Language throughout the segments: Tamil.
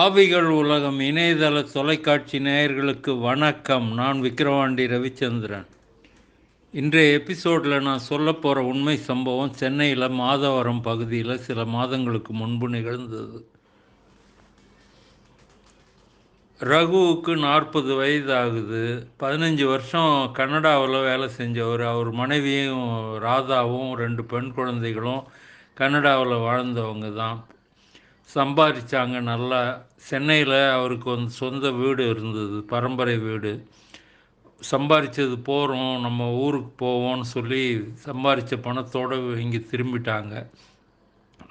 ஆவிகள் உலகம் இணையதள தொலைக்காட்சி நேயர்களுக்கு வணக்கம். நான் விக்கிரவாண்டி ரவிச்சந்திரன். இன்றைய எபிசோடில் நான் சொல்ல போகிற உண்மை சம்பவம் சென்னையில் மாதவரம் பகுதியில் சில மாதங்களுக்கு முன்பு நிகழ்ந்தது. ரகுவுக்கு நாற்பது வயது ஆகுது பதினஞ்சு வருஷம் கனடாவில் வேலை செஞ்சவர். அவர் மனைவியும் ராதாவும் ரெண்டு பெண் குழந்தைகளும் கனடாவில் வாழ்ந்தவங்க தான். சம்பாதிச்சாங்க நல்லா. சென்னையில் அவருக்கு வந்து சொந்த வீடு இருந்தது பரம்பரை வீடு. சம்பாதிச்சது போகிறோம் நம்ம ஊருக்கு போவோம்னு சொல்லி சம்பாதிச்ச பணத்தோடு இங்கே திரும்பிட்டாங்க.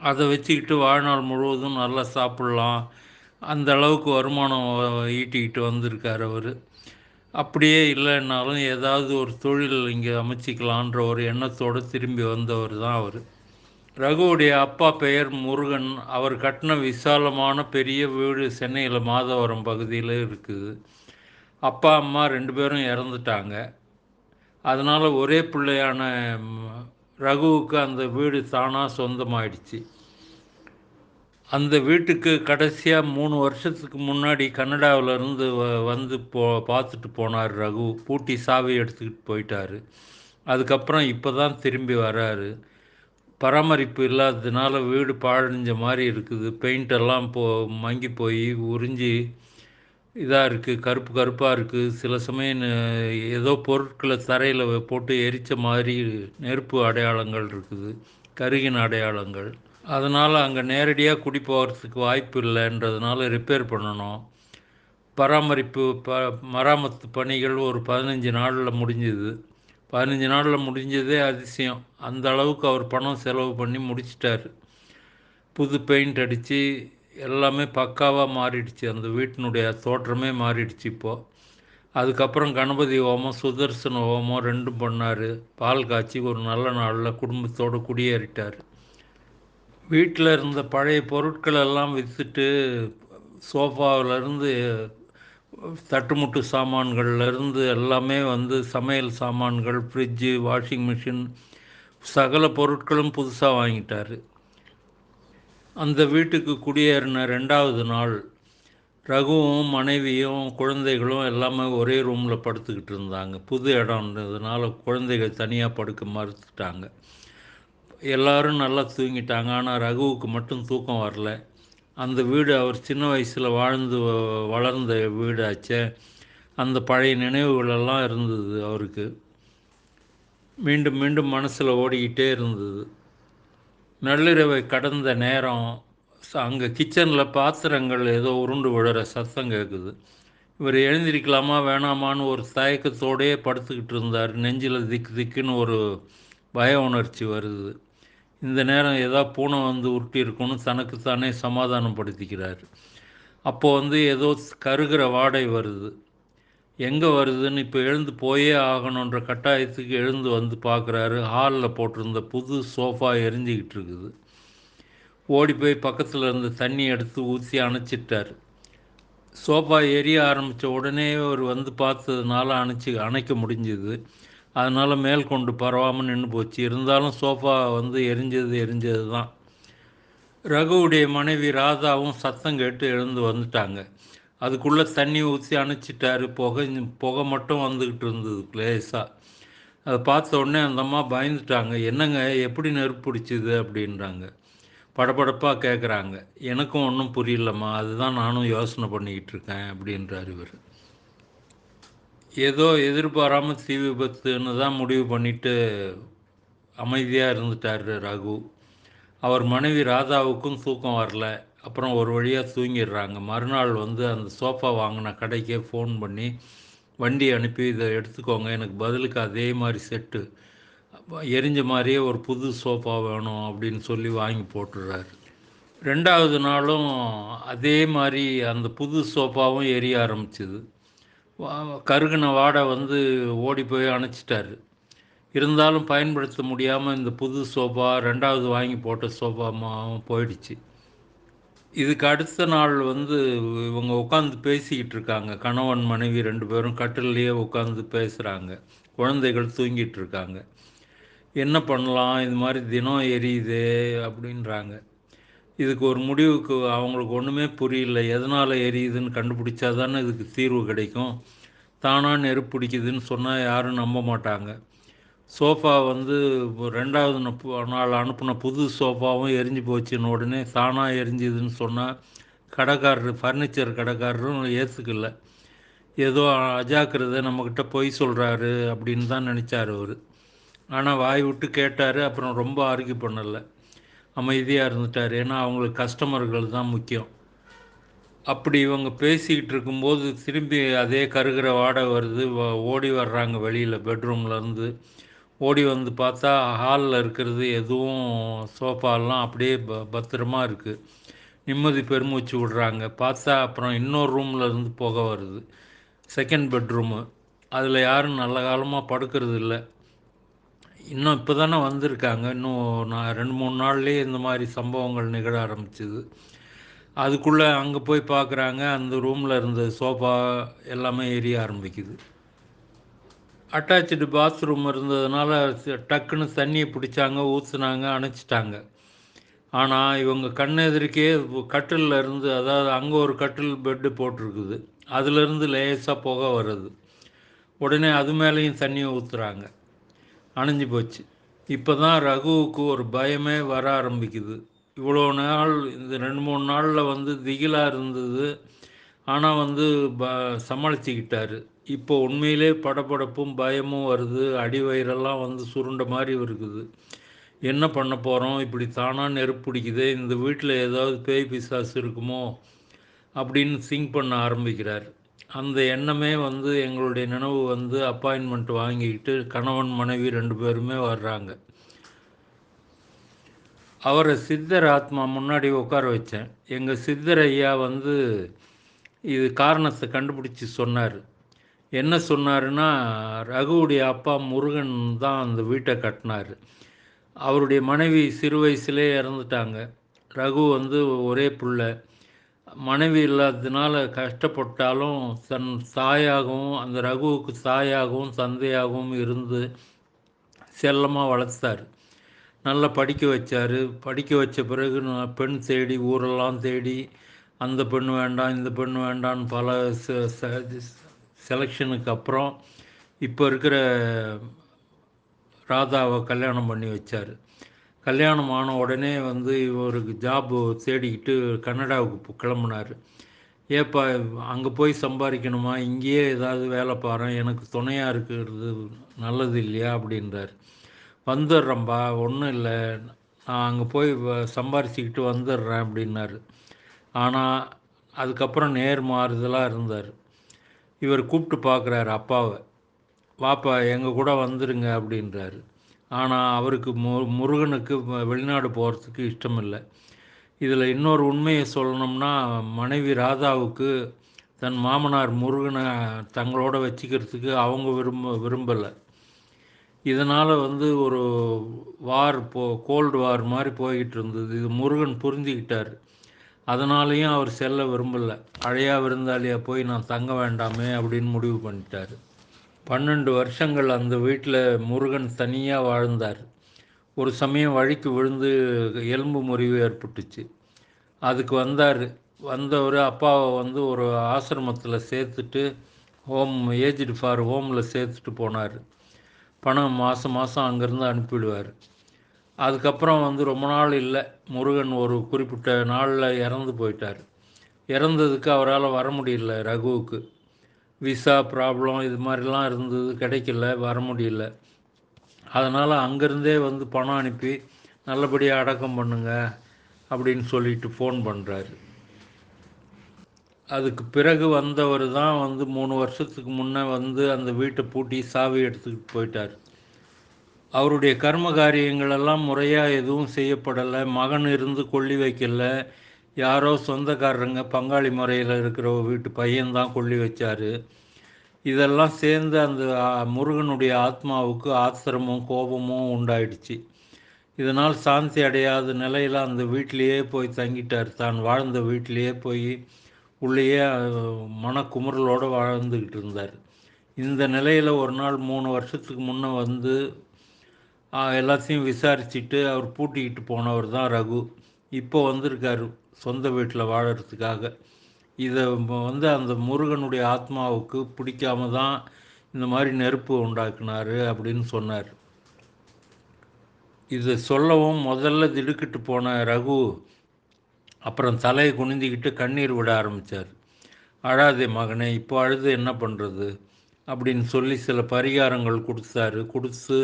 அதை வச்சுக்கிட்டு வாழ்நாள் முழுவதும் நல்லா சாப்பிட்லாம். அந்த அளவுக்கு வருமானம் ஈட்டிக்கிட்டு வந்திருக்கார் அவர். அப்படியே இல்லைன்னாலும் ஏதாவது ஒரு தொழில் இங்கே அமைச்சிக்கலான்ற ஒரு எண்ணத்தோடு திரும்பி வந்தவர் தான் அவர். ரகுவுடைய அப்பா பெயர் முருகன். அவர் கட்டின விசாலமான பெரிய வீடு சென்னையில் மாதவரம் பகுதியில் இருக்குது. அப்பா அம்மா ரெண்டு பேரும் இறந்துட்டாங்க. அதனால் ஒரே பிள்ளையான ரகுவுக்கு அந்த வீடு தானாக சொந்தமாயிடுச்சு. அந்த வீட்டுக்கு கடைசியாக மூணு வருஷத்துக்கு முன்னாடி கனடாவிலேருந்து வ வந்து போ பார்த்துட்டு போனார் ரகு. பூட்டி சாவி எடுத்துக்கிட்டு போயிட்டார். அதுக்கப்புறம் இப்போ தான் திரும்பி வராரு. பராமரிப்பு இல்லாததுனால வீடு பாழடைஞ்ச மாதிரி இருக்குது. பெயிண்டெல்லாம் போ மங்கி போய் உறிஞ்சி இதாக இருக்குது கருப்பு கருப்பாக இருக்குது சில சமயம் ஏதோ பொருட்களை தரையில் போட்டு எரித்த மாதிரி நெருப்பு அடையாளங்கள் இருக்குது. கருகின அடையாளங்கள். அதனால் அங்கே நேரடியாக குடி போகிறதுக்கு வாய்ப்பு இல்லைன்றதுனால ரிப்பேர் பண்ணணும். பராமரிப்பு ப மராமத்து பணிகள் ஒரு பதினஞ்சு நாளில் முடிஞ்சுது. பதினஞ்சு நாளில் முடிஞ்சதே அதிசயம். அந்த அளவுக்கு அவர் பணம் செலவு பண்ணி முடிச்சிட்டார். புது பெயிண்ட் அடித்து எல்லாமே பக்காவாக மாறிடுச்சு. அந்த வீட்டினுடைய தோற்றமே மாறிடுச்சு இப்போது அதுக்கப்புறம் கணபதி ஹோமம் சுதர்சன ஹோமம் ரெண்டும் பண்ணார். பால் காய்ச்சி ஒரு நல்ல நாளில் குடும்பத்தோடு குடியேறிட்டார். வீட்டில் இருந்த பழைய பொருட்கள் எல்லாம் விற்றுட்டு சோஃபாவிலேருந்து தட்டுமுட்டு சாமான்கள்லேருந்து எல்லாமே வந்து சமையல் சாமான்கள் ஃப்ரிட்ஜு வாஷிங் மிஷின் சகல பொருட்களும் புதுசாக வாங்கிட்டார். அந்த வீட்டுக்கு குடியேறின ரெண்டாவது நாள் ரகுவும் மனைவியும் குழந்தைகளும் எல்லாமே ஒரே ரூமில் படுத்துக்கிட்டு இருந்தாங்க. புது இடம்ன்றதுனால குழந்தைகள் தனியாக படுக்க மறுத்துட்டாங்க. எல்லோரும் நல்லா தூங்கிட்டாங்க. ஆனால் ரகுவுக்கு மட்டும் தூக்கம் வரல. அந்த வீடு அவர் சின்ன வயசில் வாழ்ந்து வளர்ந்த வீடாச்சே. அந்த பழைய நினைவுகளெல்லாம் இருந்தது அவருக்கு. மீண்டும் மீண்டும் மனசில் ஓடிக்கிட்டே இருந்தது. நள்ளிரவை கடந்த நேரம் அங்கே கிச்சனில் பாத்திரங்கள் ஏதோ உருண்டு விழுற சத்தம் கேட்குது இவர் எழுந்திருக்கலாமா வேணாமான்னு ஒரு தயக்கத்தோடையே படுத்துக்கிட்டு இருந்தார். நெஞ்சில் திக்கு திக்குன்னு ஒரு பய உணர்ச்சி வருது. இந்த நேரம் ஏதோ பூனை வந்து உருட்டி இருக்குன்னு தனக்குத்தானே சமாதானப்படுத்திக்கிறார். அப்போது வந்து ஏதோ கருகிற வாடை வருது. எங்கே வருதுன்னு இப்போ எழுந்து போயே ஆகணுன்ற கட்டாயத்துக்கு எழுந்து வந்து பார்க்குறாரு. ஹாலில் போட்டிருந்த புது சோஃபா எரிஞ்சிக்கிட்டு இருக்குது. ஓடி போய் பக்கத்தில் இருந்த தண்ணி எடுத்து ஊற்றி அணைச்சிட்டார். சோஃபா எரிய ஆரம்பித்த உடனே அவர் வந்து பார்த்ததுனால அணைச்சி அணைக்க முடிஞ்சுது. அதனால் மேல் கொண்டு பரவாமல் நின்று போச்சு. இருந்தாலும் சோஃபா வந்து எரிஞ்சது எரிஞ்சது தான். ரகுவுடைய மனைவி ராதாவும் சத்தம் கேட்டு எழுந்து வந்துட்டாங்க. அதுக்குள்ளே தண்ணி ஊற்றி அணைச்சிட்டாரு. புகை புகை மட்டும் வந்துக்கிட்டு இருந்தது லேசாக அதை பார்த்த உடனே அந்த அம்மா பயந்துட்டாங்க. என்னங்க எப்படி நெருப்பு பிடிச்சிது அப்படின்றாங்க. படபடப்பாக கேட்குறாங்க எனக்கும் ஒன்றும் புரியலம்மா. அதுதான் நானும் யோசனை பண்ணிக்கிட்டு இருக்கேன் அப்படின்றார் இவர். ஏதோ எதிர்பாராமல் தீ விபத்துன்னு தான் முடிவு பண்ணிவிட்டு அமைதியாக இருந்துட்டார் ரகு. அவர் மனைவி ராதாவுக்கும் தூக்கம் வரல. அப்புறம் ஒரு வழியாக தூங்கிடுறாங்க. மறுநாள் வந்து அந்த சோஃபா வாங்கின கடைக்கே ஃபோன் பண்ணி வண்டி அனுப்பி இதை எடுத்துக்கோங்க. எனக்கு பதிலுக்கு அதே மாதிரி செட்டு. எரிஞ்ச மாதிரியே ஒரு புது சோஃபா வேணும் அப்படின்னு சொல்லி வாங்கி போட்டுடுறாரு. ரெண்டாவது நாளும் அதே மாதிரி அந்த புது சோஃபாவும் எரிய ஆரம்பிச்சிது. கருகின வாடை வந்து ஓடி போய் அணைச்சிட்டாரு. இருந்தாலும் பயன்படுத்த முடியாமல் இந்த புது சோஃபா ரெண்டாவது வாங்கி போட்ட சோஃபாமாவும் போயிடுச்சு. இதுக்கு அடுத்த நாள் வந்து இவங்க உட்காந்து பேசிக்கிட்டு இருக்காங்க. கணவன் மனைவி ரெண்டு பேரும் கட்டிலேயே உட்காந்து பேசுகிறாங்க குழந்தைகள் தூங்கிட்டு இருக்காங்க. என்ன பண்ணலாம்? இது மாதிரி தினம் எரியுதே அப்படின்றாங்க. இதுக்கு ஒரு முடிவுக்கு அவங்களுக்கு ஒன்றுமே புரியல. எதனால் எரியுதுன்னு கண்டுபிடிச்சா தானே இதுக்கு தீர்வு கிடைக்கும். தானாக நெருப்பு பிடிக்குதுன்னு சொன்னால் யாரும் நம்ப மாட்டாங்க. சோஃபா வந்து ரெண்டாவது நாள் அனுப்பின புது சோஃபாவும் எரிஞ்சு போச்சுன்னு உடனே தானாக எரிஞ்சுதுன்னு சொன்னால் கடைக்காரர் ஃபர்னிச்சர் கடைக்காரரும் ஏற்றுக்கல ஏதோ அஜாக்கிரதை நம்மக்கிட்ட பொய் சொல்கிறாரு அப்படின்னு தான் நினச்சார் அவர். ஆனால் வாய் விட்டு கேட்டார் அப்புறம் ரொம்ப ஆர்கியூ பண்ணலை. அமைதியாக இருந்துட்டார். ஏன்னா அவங்களுக்கு கஸ்டமர்கள் தான் முக்கியம். அப்படி இவங்க பேசிக்கிட்டு இருக்கும்போது திரும்பி அதே கருகிற வாடை வருது. ஓடி வர்றாங்க வெளியில் பெட்ரூம்லேருந்து ஓடி வந்து பார்த்தா ஹாலில் இருக்கிறது எதுவும் சோஃபாலாம் அப்படியே ப பத்திரமா இருக்குது நிம்மதி பெருமூச்சு விடுறாங்க. பார்த்தா அப்புறம் இன்னொரு ரூமில் இருந்து புகை வருது. Second bedroom. அதில் யாரும் நல்ல காலமாக படுக்கிறது இல்லை. இன்னும் இப்போ தானே வந்திருக்காங்க. இன்னும் நான் ரெண்டு மூணு நாள்லேயே இந்த மாதிரி சம்பவங்கள் நிகழ ஆரம்பிச்சிது. அதுக்குள்ளே அங்கே போய் பார்க்குறாங்க அந்த ரூமில் இருந்த சோஃபா எல்லாமே எரிய ஆரம்பிக்குது. அட்டாச்சு பாத்ரூம் இருந்ததுனால டக்குன்னு தண்ணியை பிடிச்சாங்க ஊற்றுனாங்க அணைச்சிட்டாங்க. ஆனால் இவங்க கண்ணெதிர்க்கே கட்டிலில் இருந்து அதாவது அங்கே ஒரு கட்டில் பெட்டு போட்டிருக்குது. அதுலேருந்து லேசாக புகை வருது. உடனே அது மேலேயும் தண்ணியை ஊற்றுறாங்க அணைஞ்சு போச்சு. இப்போ தான் ரகுவுக்கு ஒரு பயமே வர ஆரம்பிக்குது. இவ்வளோ நாள் இந்த ரெண்டு மூணு நாளில் வந்து திகிலாக இருந்தது. ஆனால் வந்து ப சமாளிச்சுக்கிட்டாரு. இப்போ உண்மையிலே படபடப்பும் பயமும் வருது. அடி வயிறெல்லாம் வந்து சுருண்ட மாதிரி இருக்குது. என்ன பண்ண போகிறோம் இப்படி தானாக நெருப்பிடிக்குதே இந்த வீட்டில் ஏதாவது பேய் பிசாசு இருக்குமோ? அப்படின்னு திங்க் பண்ண ஆரம்பிக்கிறார். அந்த எண்ணமே வந்து எங்களுடைய நினைவு வந்து அப்பாயின்மெண்ட் வாங்கிக்கிட்டு கணவன் மனைவி ரெண்டு பேருமே வர்றாங்க. அவரை சித்தர் ஆத்மா முன்னாடி உட்கார வச்சேன். எங்கள் சித்தர் ஐயா வந்து இது காரணத்தை கண்டுபிடிச்சி சொன்னார். என்ன சொன்னாருன்னா ரகுவுடைய அப்பா முருகன் தான் அந்த வீட்டை கட்டினார். அவருடைய மனைவி சிறு வயசுலேயே இறந்துட்டாங்க. ரகு வந்து ஒரே பிள்ளை. மனைவி இல்லாததுனால கஷ்டப்பட்டாலும் தன் தாயாகவும் அந்த ரகுவுக்கு தாயாகவும் தந்தையாகவும் இருந்து செல்லமாக வளர்த்தார். நல்லா படிக்க வச்சார். படிக்க வச்ச பிறகு நான் பெண் தேடி ஊரெல்லாம் தேடி அந்த பெண் வேண்டாம் இந்த பெண் வேண்டான்னு பல செலெக்ஷனுக்கு அப்புறம் இப்போ இருக்கிற ராதாவை கல்யாணம் பண்ணி வச்சார். கல்யாணம் ஆன உடனே வந்து இவருக்கு ஜாப்பு தேடிக்கிட்டு கனடாவுக்கு கிளம்புனார். ஏப்பா அங்கே போய் சம்பாதிக்கணுமா இங்கேயே ஏதாவது வேலை பாரு. எனக்கு துணையாக இருக்கிறது நல்லது இல்லையா? அப்படின்றார். வந்துடுறேன்பா ஒன்றும் இல்லை. நான் அங்கே போய் சம்பாரிச்சிக்கிட்டு வந்துடுறேன் அப்படின்னாரு. ஆனால் அதுக்கப்புறம் நேர் மாறுதலாக இருந்தார். இவர் கூப்பிட்டு பார்க்குறாரு அப்பாவை. வாப்பா எங்கள் கூட வந்துடுங்க அப்படின்றாரு. ஆனால் அவருக்கு மு முருகனுக்கு வெளிநாடு போகிறதுக்கு இஷ்டம் இல்லை இதில் இன்னொரு உண்மையை சொல்லணும்னா மனைவி ராதாவுக்கு தன் மாமனார் முருகனை தங்களோட வச்சுக்கிறதுக்கு அவங்க விரும்ப விரும்பலை. இதனால் வந்து ஒரு வார் போ கோல்டு வார் மாதிரி போய்கிட்டு இருந்தது இது முருகன் புரிஞ்சுக்கிட்டார். அதனாலேயும் அவர் செல்ல விரும்பலை. அழையா விருந்தாளியாக போய் நான் தங்க வேண்டாமே அப்படின்னு முடிவு பண்ணிட்டார். பன்னெண்டு வருஷங்கள் அந்த வீட்டில் முருகன் தனியாக வாழ்ந்தார். ஒரு சமயம் வழிக்கு விழுந்து எலும்பு முறிவு ஏற்பட்டுச்சு. அதுக்கு வந்தார். வந்தவர் அப்பாவை வந்து ஒரு ஆசிரமத்தில் சேர்த்துட்டு ஹோம் ஏஜ்டு ஃபார் ஹோமில் சேர்த்துட்டு போனார். பணம் மாதம் மாதம் அங்கேருந்து அனுப்பிவிடுவார். அதுக்கப்புறம் வந்து ரொம்ப நாள் இல்லை. முருகன் ஒரு குறிப்பிட்ட நாளில் இறந்து போயிட்டார். இறந்ததுக்கு அவரால் வர முடியல ரகுவுக்கு. விசா ப்ராப்ளம் இது மாதிரிலாம் இருந்தது கிடைக்கல வர முடியல. அதனால் அங்கேருந்தே வந்து பணம் அனுப்பி நல்லபடியாக அடக்கம் பண்ணுங்க அப்படின்னு சொல்லிட்டு ஃபோன் பண்ணுறாரு அதுக்கு பிறகு வந்தவர் தான் வந்து மூணு வருஷத்துக்கு முன்னே வந்து அந்த வீட்டை பூட்டி சாவி எடுத்துக்கிட்டு போயிட்டார். அவருடைய கர்ம காரியங்களெல்லாம் முறையாக எதுவும் செய்யப்படலை மகன் இருந்து கொள்ளி வைக்கலை யாரோ சொந்தக்காரங்க பங்காளி முறையில் இருக்கிற வீட்டு பையன்தான் கொள்ளி வச்சார். இதெல்லாம் சேர்ந்து அந்த முருகனுடைய ஆத்மாவுக்கு ஆத்திரமும் கோபமும் உண்டாயிடுச்சு. இதனால் சாந்தி அடையாத நிலையில் அந்த வீட்டிலேயே போய் தங்கிட்டார். தான் வாழ்ந்த வீட்டிலேயே போய் உள்ளேயே மனக்குமுறலோடு வாழ்ந்துக்கிட்டு இருந்தார். இந்த நிலையில் ஒரு நாள் மூணு வருஷத்துக்கு முன்னே வந்து எல்லாத்தையும் விசாரிச்சுட்டு அவர் பூட்டிக்கிட்டு போனவர் தான் ரகு. இப்போ வந்திருக்காரு. சொந்த வீட்டில் வாழறதுக்காக. இதை வந்து அந்த முருகனுடைய ஆத்மாவுக்கு பிடிக்காம தான் இந்த மாதிரி நெருப்பு உண்டாக்குனாரு அப்படின்னு சொன்னார். இது சொல்லவும் முதல்ல திடுக்கிட்டு போன ரகு அப்புறம் தலையை குனிந்திக்கிட்டு கண்ணீர் விட ஆரம்பித்தார் அழாதே மகனே இப்போ அழுது என்ன பண்ணுறது அப்படின்னு சொல்லி சில பரிகாரங்கள் கொடுத்தாரு. கொடுத்து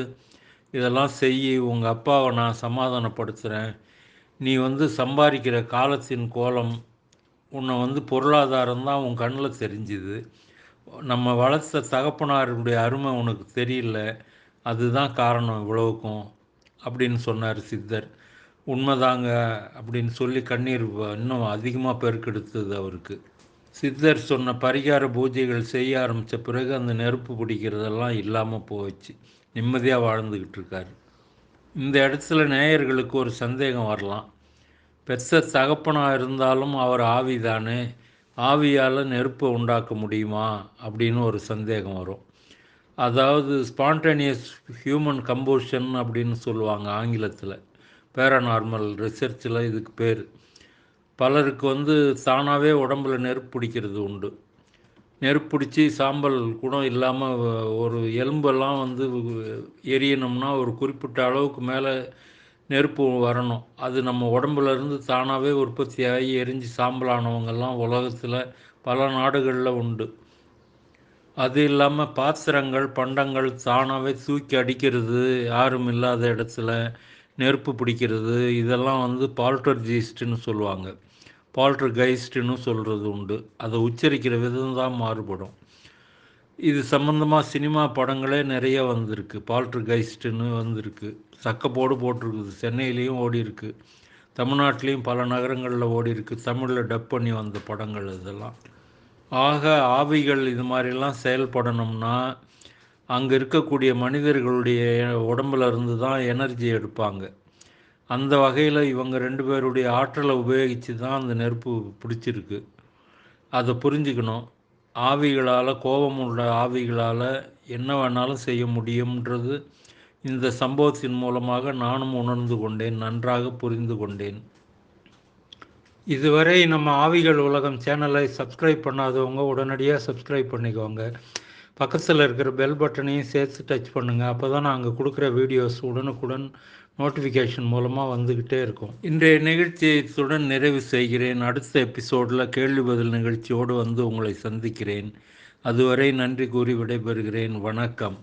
இதெல்லாம் செய் உங்கள் அப்பாவை நான் சமாதானப்படுத்துகிறேன் நீ வந்து சம்பாதிக்கிற காலத்தின் கோலம் உன்னை வந்து பொருளாதாரம் தான் உன் கண்ணில் தெரிஞ்சுது. நம்ம வளர்த்த தகப்பனாருடைய அருமை உனக்கு தெரியல அதுதான் காரணம் இவ்வளவுக்கும் அப்படின்னு சொன்னார் சித்தர். உண்மைதாங்க அப்படின்னு சொல்லி கண்ணீர் இன்னும் அதிகமாக பெருக்கெடுத்தது அவருக்கு. சித்தர் சொன்ன பரிகார பூஜைகள் செய்ய ஆரம்பித்த பிறகு அந்த நெருப்பு பிடிக்கிறதெல்லாம் இல்லாமல் போச்சு. நிம்மதியாக வாழ்ந்துக்கிட்டு இருக்காரு. இந்த இடத்துல நேயர்களுக்கு ஒரு சந்தேகம் வரலாம். பெற்ற தகப்பனாக இருந்தாலும் அவர் ஆவிதானே. ஆவியால் நெருப்பை உண்டாக்க முடியுமா? அப்படின்னு ஒரு சந்தேகம் வரும். அதாவது ஸ்பான்டேனியஸ் ஹியூமன் கம்போஷன் அப்படின்னு சொல்லுவாங்க ஆங்கிலத்தில். பேரநார்மல் ரிசர்ச்சில் இதுக்கு பேர். பலருக்கு வந்து தானாகவே உடம்புல நெருப்பு பிடிக்கிறது உண்டு. நெருப்பு பிடிச்சி சாம்பல் கூட இல்லாமல் ஒரு எலும்பெல்லாம் வந்து எரியணும்னா ஒரு குறிப்பிட்ட அளவுக்கு மேலே நெருப்பு வரணும். அது நம்ம உடம்புலேருந்து தானாகவே தானாகவே உற்பத்தியாகி எரிஞ்சு சாம்பலானவங்கெல்லாம் உலகத்தில் பல நாடுகளில் உண்டு. அது இல்லாமல் பாத்திரங்கள் பண்டங்கள் தானாகவே தூக்கி அடிக்கிறது யாரும் இல்லாத இடத்துல நெருப்பு பிடிக்கிறது இதெல்லாம் வந்து பால்டர்ஜிஸ்ட்டுன்னு சொல்லுவாங்க. பால்டர் கைஸ்ட்டுன்னு சொல்கிறது உண்டு. அதை உச்சரிக்கிற விதம் தான் மாறுபடும். இது சம்மந்தமாக சினிமா படங்களே நிறைய வந்திருக்கு. பால்ட்ரு கைஸ்ட்டுன்னு வந்திருக்கு. சக்கப்போடு போட்டிருக்குது. சென்னையிலையும் ஓடி இருக்கு தமிழ்நாட்டிலையும் பல நகரங்களில் ஓடி தமிழில் டப் பண்ணி வந்த படங்கள் இதெல்லாம். ஆக ஆவிகள் இது மாதிரிலாம் செயல்படணும்னா அங்கே இருக்கக்கூடிய மனிதர்களுடைய உடம்புல இருந்து தான் எனர்ஜி எடுப்பாங்க. அந்த வகையில் இவங்க ரெண்டு பேருடைய ஆற்றலை உபயோகித்து தான் அந்த நெருப்பு பிடிச்சிருக்கு. அதை புரிஞ்சுக்கணும். ஆவிகளால் கோபம் உள்ள ஆவிகளால் என்ன வேணாலும் செய்ய முடியும்ன்றது இந்த சம்பவத்தின் மூலமாக நானும் உணர்ந்து கொண்டேன் நன்றாக புரிந்து கொண்டேன். இதுவரை நம்ம ஆவிகள் உலகம் சேனலை சப்ஸ்கிரைப் பண்ணாதவங்க உடனடியாக சப்ஸ்கிரைப் பண்ணிக்கோங்க. பக்கத்தில் இருக்கிற பெல் பட்டனையும் சேர்த்து டச் பண்ணுங்கள் அப்போ தான் நாங்கள் கொடுக்குற வீடியோஸ் உடனுக்குடன் நோட்டிஃபிகேஷன் மூலமாக வந்துக்கிட்டே இருக்கும். இன்றைய நிகழ்ச்சியத்துடன் நிறைவு செய்கிறேன். அடுத்த எபிசோடில் கேள்வி பதில் நிகழ்ச்சியோடு வந்து உங்களை சந்திக்கிறேன். அதுவரை நன்றி கூறி விடைபெறுகிறேன். வணக்கம்.